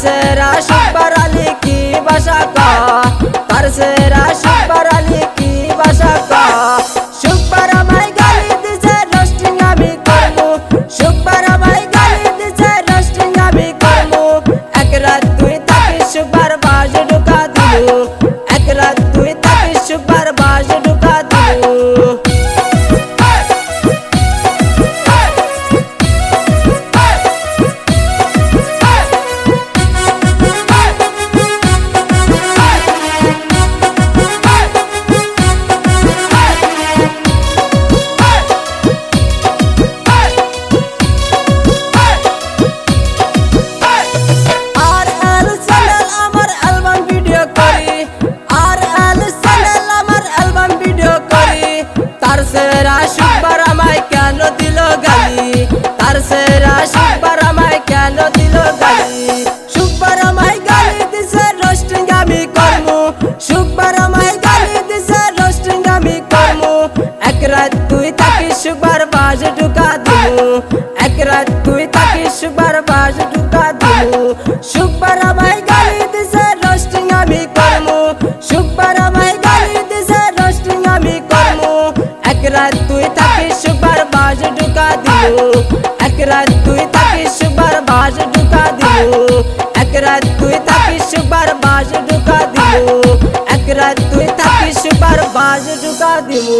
সেরা শিববার আলী কি ভাষা কা তার সেরা শিববার আলী কি ভাষা কা শুকবার আমায় গালি দিছে রোস্টিং আমি করব শুকবার আমায় গালি দিছে রোস্টিং আমি করব এক রাত তুই তাকে শুকবার বাস ঢুকা দিল। এক রাত তুই তাকে শুকবার বাস amor. de